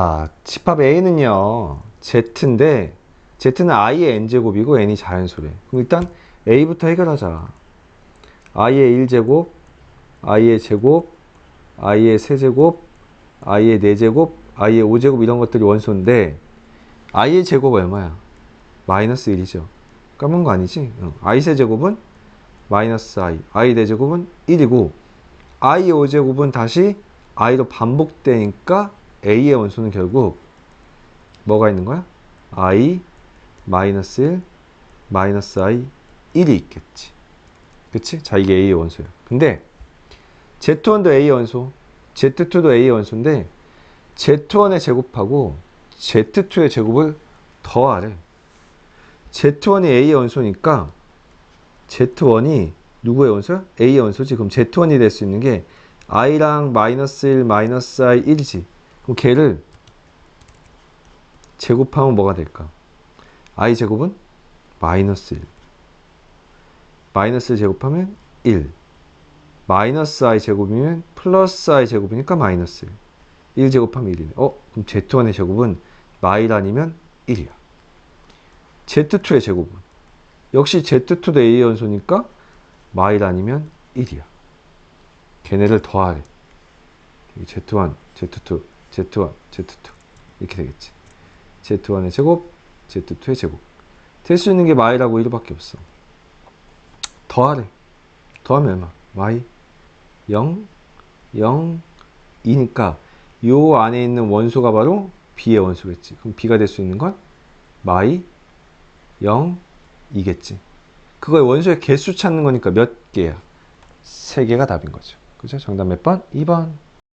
아, 집합 A는요, Z인데, Z는 I의 N제곱이고 N이 자연수래. 그럼 일단 A부터 해결하자. I의 1제곱, I의 제곱, I의 세제곱, I의 4제곱, I의 5제곱 이런 것들이 원소인데, I의 제곱 얼마야? 마이너스 1이죠. 까먹은 거 아니지? 응. I 세제곱은 마이너스 I, I 4제곱은 1이고, I 5제곱은 다시 I로 반복되니까 A의 원소는 결국 뭐가 있는 거야? I 마이너스 1 마이너스 I 1이 있겠지. 그치? 자, 이게 A의 원소야. 근데 Z1도 A의 원소, Z2도 A의 원소인데 Z1의 제곱하고 Z2의 제곱을 더하래. Z1이 A의 원소니까 Z1이 누구의 원소야? A의 원소지. 그럼 Z1이 될 수 있는 게 i랑 마이너스 1, 마이너스 i 1이지. 그럼 걔를 제곱하면 뭐가 될까? i 제곱은 마이너스 1. 마이너스 1 제곱하면 1. 마이너스 i 제곱이면 플러스 i 제곱이니까 마이너스 1. 1 제곱하면 1이네. 어? 그럼 z1의 제곱은 마일 아니면 1이야. z2의 제곱은 역시 z2도 a의 연소니까 마일 아니면 1이야. 걔네를 더하래. 여기 Z1, Z2, Z1, Z2 이렇게 되겠지. Z1의 제곱, Z2의 제곱. 될 수 있는 게 마이라고 1밖에 없어. 더하래. 더하면 얼마? 마이 0, 0, 2니까 요 안에 있는 원소가 바로 B의 원소겠지. 그럼 B가 될 수 있는 건 마이 0, 2겠지. 그거의 원소의 개수 찾는 거니까 몇 개야? 세 개가 답인 거죠. 그죠? 정답 몇 번? 2번.